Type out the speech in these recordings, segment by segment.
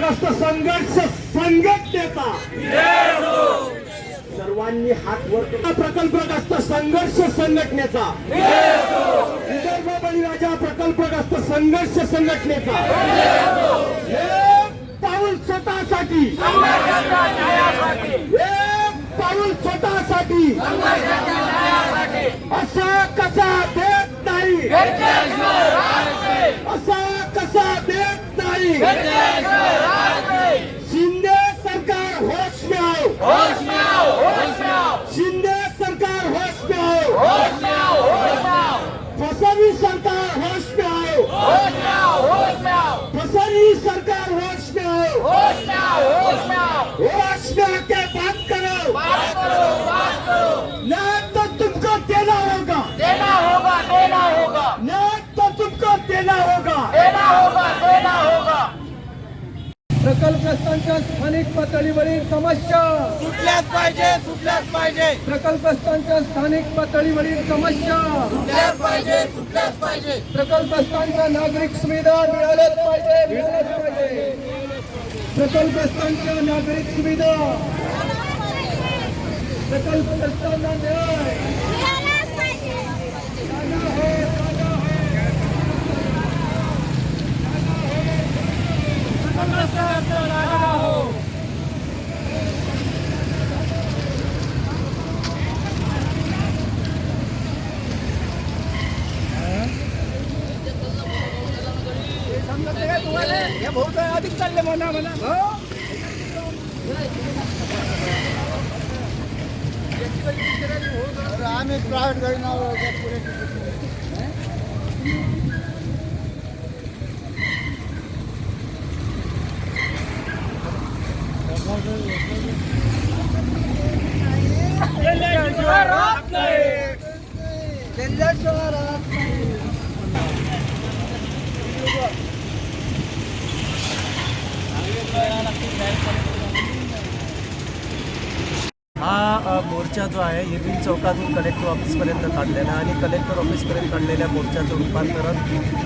प्रकल्पग्रस्त संघर्ष संघटनेचा. सर्वांनी हात वर प्रकल्पग्रस्त संघर्ष संघटनेचा. विदर्भ बळीराजा प्रकल्पग्रस्त संघर्ष संघटनेचा. एक पाऊल स्वतःसाठी. एक पाऊल स्वतःसाठी. असा कसा देत नाही. असा कसा देत नाही. प्रकल्पग्रस्तांच्या स्थानिक पातळीवरील समस्या. सुटल्याच पाहिजे सुटल्याच पाहिजे. प्रकल्पग्रस्तांच्या स्थानिक पातळीवरील समस्या. सुटल्याच पाहिजे सुटल्याच पाहिजे. प्रकल्पग्रस्तांच्या नागरिक सुविधा मिळाल्याच पाहिजे मिळाल्याच पाहिजे. प्रकल्पग्रस्तांच्या नागरिक सुविधा. प्रकल्पग्रस्तांना न्याय अधिक चालले म्हणा म्हणा आम्ही प्रायव्हेट गाडी नाव हा मोर्चा जो आहे येथील चौकातून कलेक्टर ऑफिसपर्यंत काढलेला आहे आणि कलेक्टर ऑफिसपर्यंत काढलेल्या मोर्चाचं रूपांतरण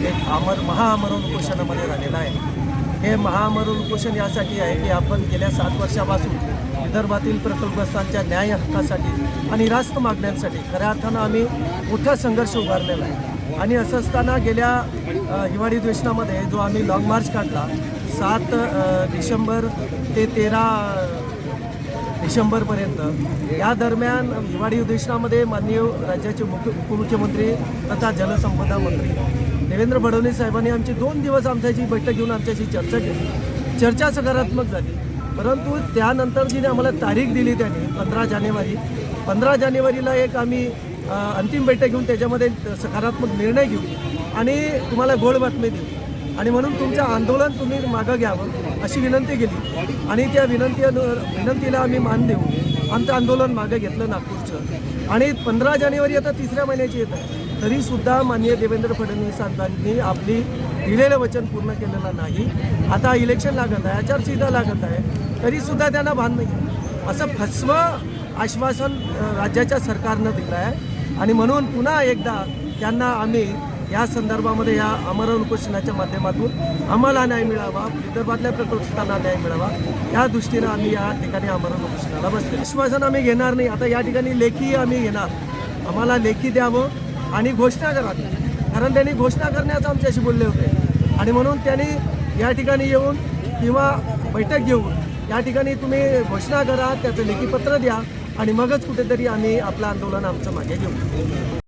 एक आमर महाआमरण उपोषणामध्ये झालेलं आहे. हे महाआमरण उपोषण यासाठी आहे की आपण गेल्या सात वर्षापासून विदर्भातील प्रकल्पग्रस्तांच्या न्याय हक्कासाठी आणि रास्त मागण्यांसाठी खऱ्या अर्थानं आम्ही मोठा संघर्ष उभारलेला आहे. आणि असं असताना गेल्या हिवाळी अधिवेशनामध्ये जो आम्ही लॉंग मार्च काढला सात डिसेंबर ते तेरा डिसेंबरपर्यंत. या दरम्यान हिवाळी अधिवेशनामध्ये माननीय राज्याचे मुख्य उपमुख्यमंत्री तथा जलसंपदा मंत्री देवेंद्र फडणवीस साहेबांनी आमची दोन दिवस आमच्याशी बैठक घेऊन आमच्याशी चर्चा केली. चर्चा सकारात्मक झाली. परंतु त्यानंतर जी आम्हाला तारीख दिली त्यांनी पंधरा जानेवारी. पंधरा जानेवारीला एक आम्ही अंतिम बैठक घेऊन त्याच्यामध्ये सकारात्मक निर्णय घेऊ. आणि तुम्हाला गोड बातमी देऊ. आणि म्हणून तुमचं आंदोलन तुम्ही मागं घ्यावं अशी विनंती केली. आणि त्या विनंती विनंतीला आम्ही मान देऊ. आमचं आंदोलन मागं घेतलं नागपूरचं. आणि पंधरा जानेवारी आता तिसऱ्या महिन्याची येत आहे. तरीसुद्धा माननीय देवेंद्र फडणवीसांनी आपली दिलेलं वचन पूर्ण केलेलं नाही. आता इलेक्शन लागत आहे आचारसंहिता लागत आहे. तरीसुद्धा त्यांना भान नाही असं फसवं आश्वासन राज्याच्या सरकारनं दिलं आहे आणि म्हणून पुन्हा एकदा त्यांना आम्ही या संदर्भामध्ये या आमरण उपोषणाच्या माध्यमातून आम्हाला न्याय मिळावा विदर्भातल्या प्रकल्पांना न्याय मिळावा. या दृष्टीनं आम्ही या ठिकाणी अमर उपोषणाला बसतो आश्वासन आम्ही घेणार नाही. आता या ठिकाणी लेखी आम्ही घेणार आम्हाला लेखी द्यावं आणि घोषणा करावी. कारण त्यांनी घोषणा करण्याचं आमच्याशी बोलले होते. आणि म्हणून त्यांनी या ठिकाणी येऊन किंवा बैठक घेऊन या ठिकाणी तुम्ही घोषणा करा त्याचं लेखीपत्र द्या आणि मगच कुठेतरी आम्ही आपलं आंदोलन आमचं मागे घेऊ.